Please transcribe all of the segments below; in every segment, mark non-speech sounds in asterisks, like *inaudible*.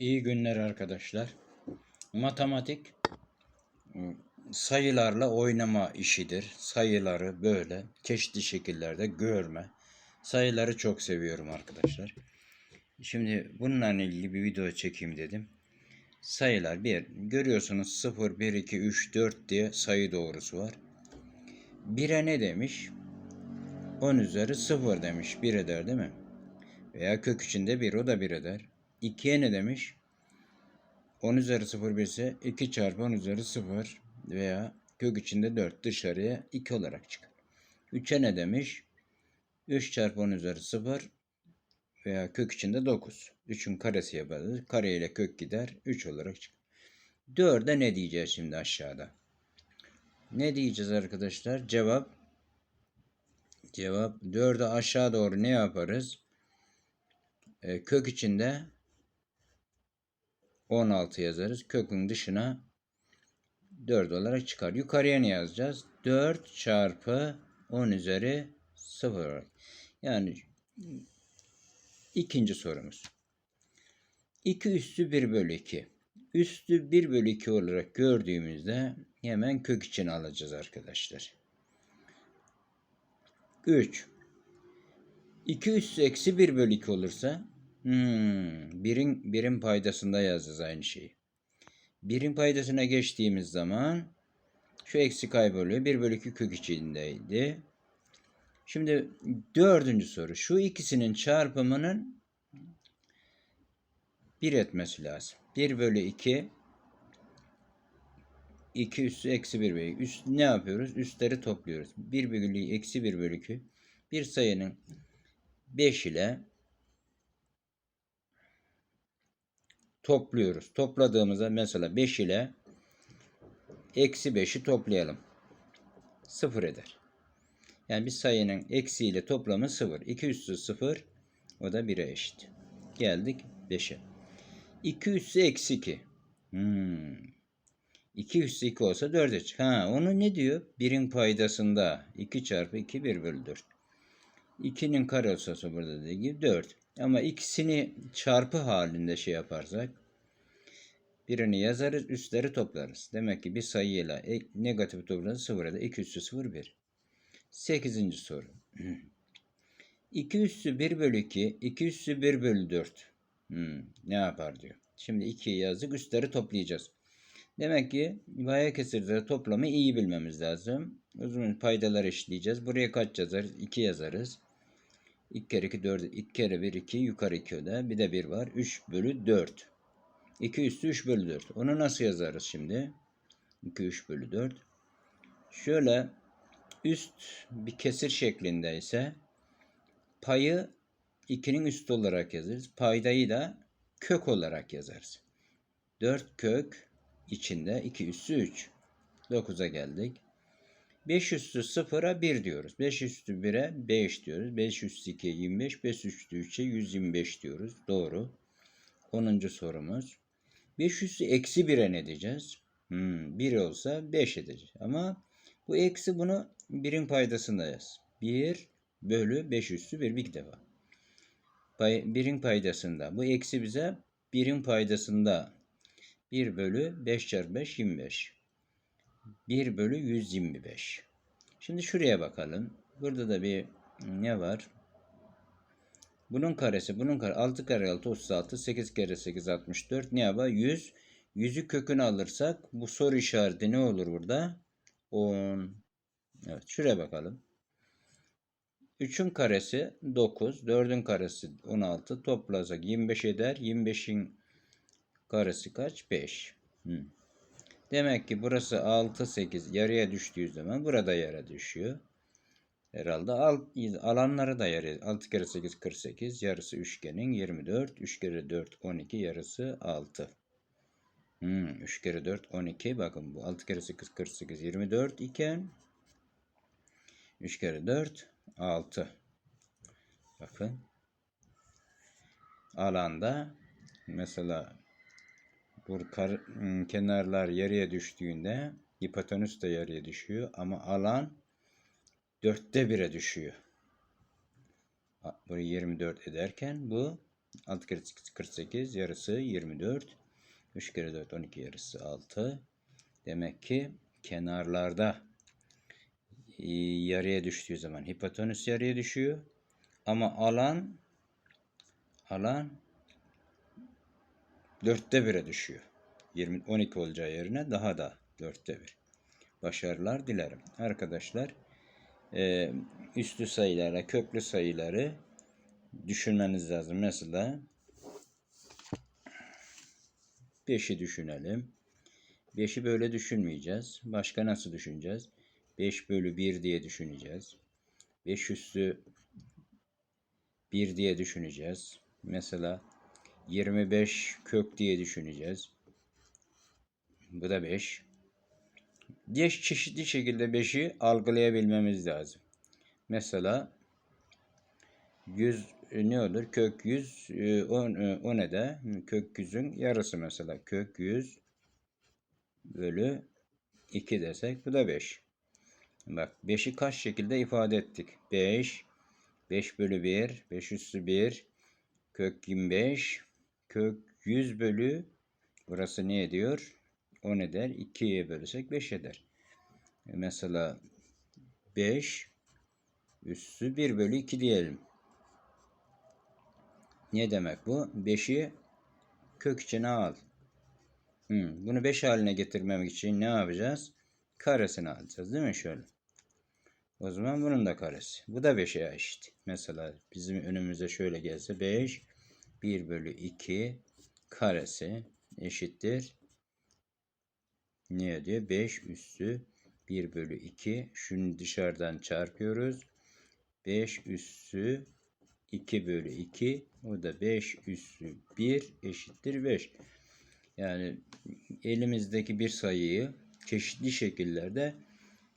İyi günler arkadaşlar. Matematik ıı, sayılarla oynama işidir. Sayıları böyle çeşitli şekillerde görme. Sayıları çok seviyorum arkadaşlar. Şimdi bununla ilgili bir video çekeyim dedim. Sayılar bir görüyorsunuz 0 1 2 3 4 diye sayı doğrusu var. 1'e ne demiş? 10 üzeri 0 demiş. 1 eder değil mi? Veya kök içinde 1 o da 1 eder. 2'ye ne demiş? 10 üzeri 0 1 ise 2 çarpı 10 üzeri 0 veya kök içinde 4 dışarıya 2 olarak çıkar. 3'e ne demiş? 3 çarpı 10 üzeri 0 veya kök içinde 9. 3'ün karesi yaparız. Kare ile kök gider. 3 olarak çıkar. 4'e ne diyeceğiz şimdi aşağıda? Ne diyeceğiz arkadaşlar? Cevap Cevap 4'e aşağı doğru ne yaparız? E, kök içinde 16 yazarız. Kökün dışına 4 olarak çıkar. Yukarıya ne yazacağız? 4 çarpı 10 üzeri 0 olarak. Yani ikinci sorumuz. 2 üstü 1 bölü 2. Üstü 1 bölü 2 olarak gördüğümüzde hemen kök içine alacağız arkadaşlar. 3. 2 üstü eksi 1 bölü 2 olursa hmm, birin, birin paydasında yazacağız aynı şeyi. Birin paydasına geçtiğimiz zaman şu eksi kayboluyor. 1 bölü 2 kök içindeydi. Şimdi dördüncü soru. Şu ikisinin çarpımının 1 etmesi lazım. 1 bölü 2 2 üssü eksi 1 bölü Üst, ne yapıyoruz? Üstleri topluyoruz. 1 bölü eksi 1 bölü 2 bir sayının 5 ile topluyoruz. Topladığımızda mesela 5 ile eksi 5'i toplayalım. 0 eder. Yani bir sayının eksi ile toplamı 0. 2 üssü 0 o da 1'e eşit. Geldik 5'e. 2 üssü eksi 2. Hmm. 2 üssü 2 olsa 4'e çık. Ha, onu ne diyor? 1'in paydasında 2 çarpı 2 1 bölü 4. 2'nin kare olsa burada dediği gibi 4. Ama ikisini çarpı halinde şey yaparsak birini yazarız üstleri toplarız. Demek ki bir sayıyla e, negatif toplarız 0 eder. 2 üssü 0 1. 8. soru. *clears throat* 2 üssü 1 bölü 2 2 üssü 1 bölü 4. Hmm, ne yapar diyor. Şimdi 2'yi yazdık üstleri toplayacağız. Demek ki paya kesirleri toplamı iyi bilmemiz lazım. O zaman paydalar eşitleyeceğiz. Buraya kaç yazarız? 2 yazarız. 2 kere 2 4. 2 kere 1 2. Yukarı 2 öde. Bir de 1 var. 3 bölü 4. 2 üstü 3 bölü 4. Onu nasıl yazarız şimdi? 2 3 bölü 4. Şöyle üst bir kesir şeklinde ise payı 2'nin üstü olarak yazarız. Paydayı da kök olarak yazarız. 4 kök içinde 2 üssü 3. 9'a geldik. 5 üstü 0'a 1 diyoruz. 5 üstü 1'e 5 diyoruz. 5 üstü 2'ye 25. 5 üstü 3'e 125 diyoruz. Doğru. 10. sorumuz. 5 üstü eksi 1'e ne diyeceğiz? Hmm, 1 olsa 5 edeceğiz. Ama bu eksi bunu 1'in paydasında yaz. 1 bölü 5 üstü 1 bir defa. Pay, 1'in paydasında. Bu eksi bize 1'in paydasında 1 bölü 5 çarpı 5 25. 1 bölü 125. Şimdi şuraya bakalım. Burada da bir ne var? Bunun karesi, bunun kare 6 kare 6 36, 8 kere 8 64. Ne yapar? 100. 100'ü kökünü alırsak bu soru işareti ne olur burada? 10. Evet, şuraya bakalım. 3'ün karesi 9, 4'ün karesi 16. Toplasak 25 eder. 25'in karesi kaç? 5. Hmm. Demek ki burası 6, 8 yarıya düştüğü zaman burada yere düşüyor. Herhalde alt, alanları da yarı. 6 kere 8 48. Yarısı üçgenin 24. 3 kere 4 12. Yarısı 6. Hmm, 3 kere 4 12. Bakın bu 6 kere 8 48 24 iken 3 kere 4 6. Bakın. Alanda mesela bu kar, kenarlar yarıya düştüğünde hipotenüs de yarıya düşüyor ama alan dörtte bire düşüyor. Burayı 24 ederken bu 6 kere 8 48 yarısı 24. 3 kere 4 12 yarısı 6. Demek ki kenarlarda yarıya düştüğü zaman hipotenüs yarıya düşüyor. Ama alan alan dörtte bire düşüyor. 20, 12 olacağı yerine daha da dörtte bir. Başarılar dilerim. Arkadaşlar e, üslü sayılarla köklü sayıları düşünmeniz lazım. Mesela 5'i düşünelim. 5'i böyle düşünmeyeceğiz. Başka nasıl düşüneceğiz? 5 bölü 1 diye düşüneceğiz. 5 üstü 1 diye düşüneceğiz. Mesela 25 kök diye düşüneceğiz. Bu da 5. Diye çeşitli şekilde 5'i algılayabilmemiz lazım. Mesela 100 e, ne olur? Kök 100 e, o, e, o ne de? Kök 100'ün yarısı mesela. Kök 100 bölü 2 desek bu da 5. Bak 5'i kaç şekilde ifade ettik? 5 5 bölü 1 5 üstü 1 kök 25 kök 100 bölü burası ne ediyor? 10 eder. 2'ye bölürsek 5 eder. E mesela 5 üssü 1 bölü 2 diyelim. Ne demek bu? 5'i kök içine al. Hmm, bunu 5 haline getirmemek için ne yapacağız? Karesini alacağız değil mi şöyle? O zaman bunun da karesi. Bu da 5'e eşit. Mesela bizim önümüze şöyle gelse 5 1 bölü 2 karesi eşittir. Ne diyor? 5 üssü 1 bölü 2. Şunu dışarıdan çarpıyoruz. 5 üssü 2 bölü 2. O da 5 üssü 1 eşittir 5. Yani elimizdeki bir sayıyı çeşitli şekillerde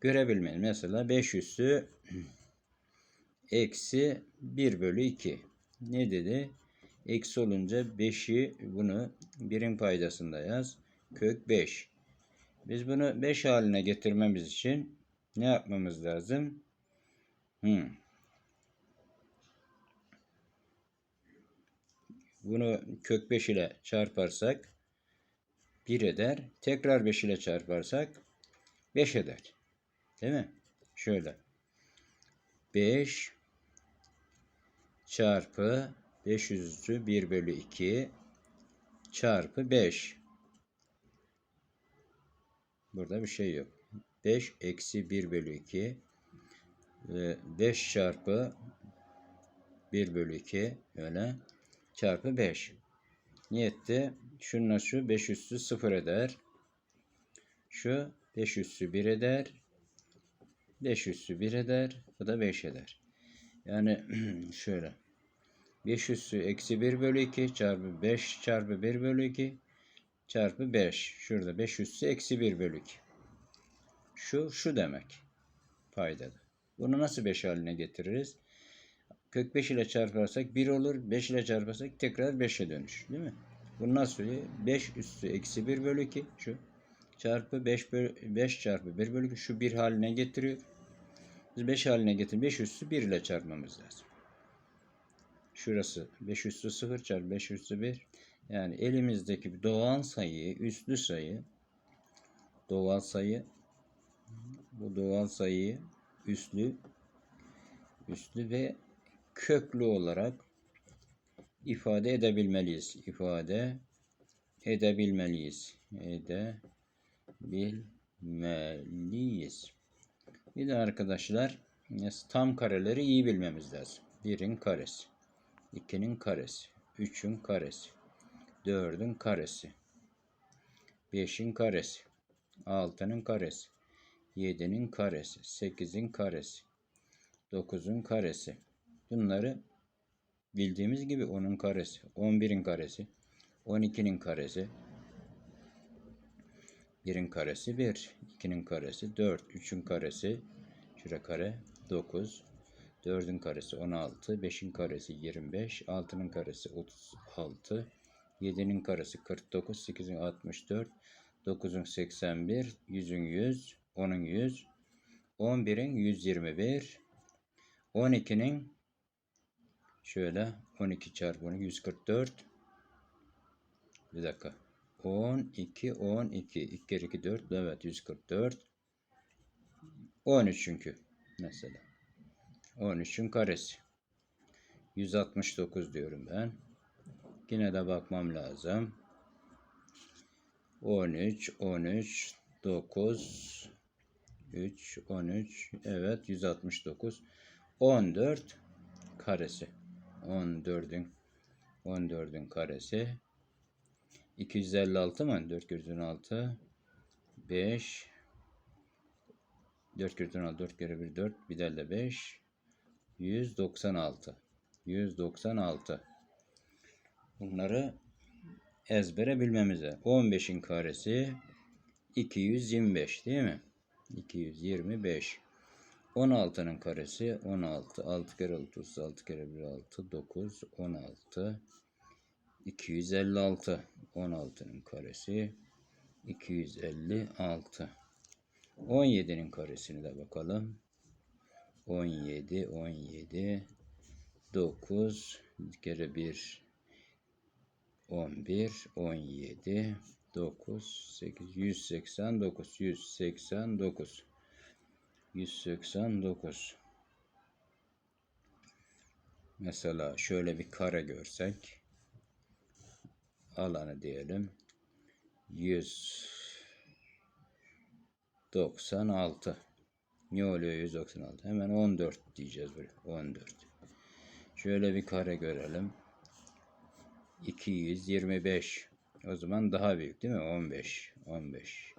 görebilmeli. Mesela 5 üssü *clears throat* eksi 1 bölü 2. Ne dedi? Eksi olunca 5'i bunu birin paydasında yaz. Kök 5. Biz bunu 5 haline getirmemiz için ne yapmamız lazım? Hmm. Bunu kök 5 ile çarparsak 1 eder. Tekrar 5 ile çarparsak 5 eder. Değil mi? Şöyle. 5 çarpı 500'ü 1 bölü 2 çarpı 5. Burada bir şey yok. 5 eksi 1 bölü 2 5 çarpı 1 bölü 2 öyle çarpı 5. Niyette şununla şu 5 üssü 0 eder. Şu 5 üssü 1 eder. 5 üssü 1 eder. Bu da 5 eder. Yani *clears throat* şöyle. 5 üssü eksi 1 bölü 2 çarpı 5 çarpı 1 bölü 2 çarpı 5. Şurada 5 üssü eksi 1 bölü 2. Şu şu demek. Paydada. Bunu nasıl 5 haline getiririz? Kök 5 ile çarparsak 1 olur. 5 ile çarparsak tekrar 5'e dönüş. Değil mi? Bunu nasıl oluyor? 5 üssü eksi 1 bölü 2 şu. Çarpı 5 bölü 5 çarpı 1 bölü 2 şu 1 haline getiriyor. Biz 5 haline getir 5 üssü 1 ile çarpmamız lazım. Şurası 5 üssü 0 çarpı 5 üssü 1. Yani elimizdeki doğal sayıyı, üslü sayı, doğal sayı, bu doğal sayıyı üslü, üslü ve köklü olarak ifade edebilmeliyiz. İfade edebilmeliyiz. Edebilmeliyiz. Bir de arkadaşlar tam kareleri iyi bilmemiz lazım. 1'in karesi, 2'nin karesi, 3'ün karesi, 4'ün karesi, 5'in karesi, 6'nın karesi, 7'nin karesi, 8'in karesi, 9'un karesi. Bunları bildiğimiz gibi 10'un karesi, 11'in karesi, 12'nin karesi, 1'in karesi 1, 2'nin karesi 4, 3'ün karesi, şura kare. 9, 4'ün karesi 16, 5'in karesi 25, 6'nın karesi 36, 7'nin karesi 49, 8'in 64, 9'un 81, 100'ün 100, 10'un 100, 11'in 121, 12'nin Şöyle 12 çarpı 12 144. Bir dakika. 12 12 2 kere 2 4 evet 144. 13 çünkü mesela. 13'ün karesi. 169 diyorum ben. Yine de bakmam lazım. 13 13 9 3 13 evet 169 14 karesi 14'ün 14'ün karesi 256 mı? 4 kere 16 5 4 kere 16 4 kere 1 4 bir de 5 196 196 bunları ezbere bilmemiz lazım. 15'in karesi 225 değil mi? 225 16'nın karesi 16 6 kere 6 6 kere 1 6 9 16 256 16'nın karesi 256 17'nin karesine de bakalım 17 17 9 kere 1 11 17 9 8 189 189 189 Mesela şöyle bir kare görsek alanı diyelim 196 ne oluyor 196 hemen 14 diyeceğiz buraya 14 şöyle bir kare görelim 225 o zaman daha büyük değil mi 15 15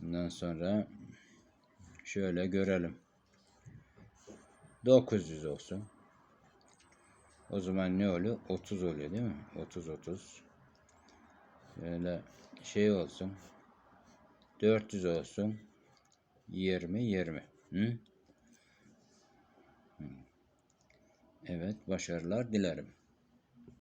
bundan sonra şöyle görelim 900 olsun o zaman ne oluyor? 30 oluyor değil mi? 30 30. Şöyle şey olsun. 400 olsun. 20 20. Hı? Evet, başarılar dilerim.